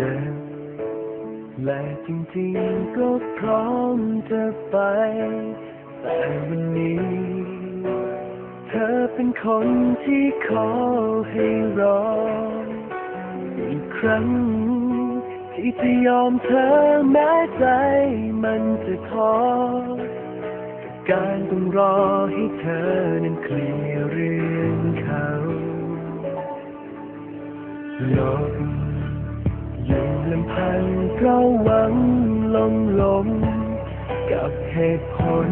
จ็บและจริงๆก็พร้อมจะไป แต่วันนี้ เธอเป็นคนที่ขอให้รอ อีกครั้ง ที่จะยอมเธอแม้ใจมันจะท้อกับการต้องรอให้เธอนั้นเคลียร์ ลำพังเพราะหวังลงลม กับเหตุผล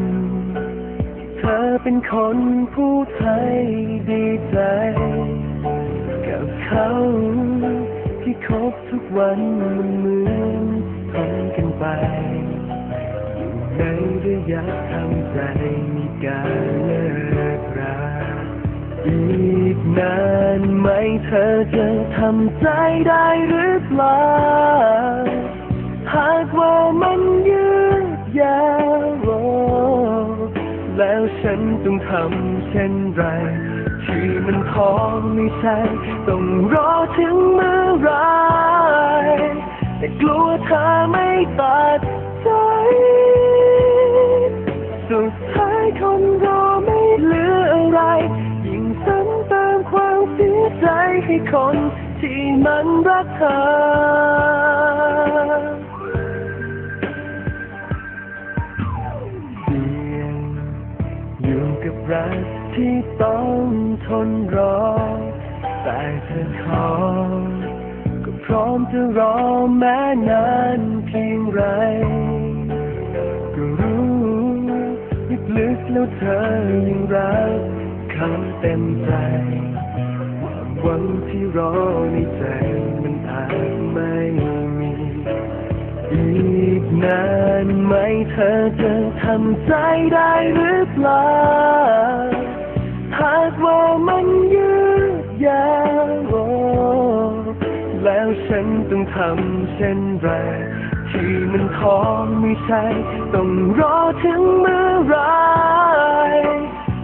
เธอเป็นคนพูดให้ดีใจ กับเขาที่คบทุกวันมันเหมือนทนกันไปอยู่ในระยะทำใจมีการเลิ นานไหมเธอจะทำใจได้หรือเปล่า หากว่ามันยืดยาวแล้วฉันต้องทำเช่นไร ที่มันพอไม่ใช่ ต้องรอถึงเมื่อไร แต่กลัวเธอไม่ตัดใจสุดท้ายคนรอไม่เหลืออะไร เสียใจให้คนที่มันรักเธอ เสี่ยงอยู่กับรักที่ต้องทนรอ แต่เธอขอก็พร้อมจะรอแม้นานเพียงไร ก็รู้ลึกๆแล้วเธอยังรักเขาเต็มใจ หวังที่รอในใจมันอาจไม่มีอีกนานไหมเธอจะทำใจได้หรือเปล่าหากว่ามันยืดยาวแล้วฉันต้องทำเช่นไรที่มันท้อไม่ใช่ ต้องรอถึงเมื่อไร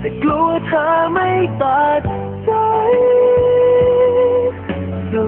แต่กลัวเธอไม่ตัด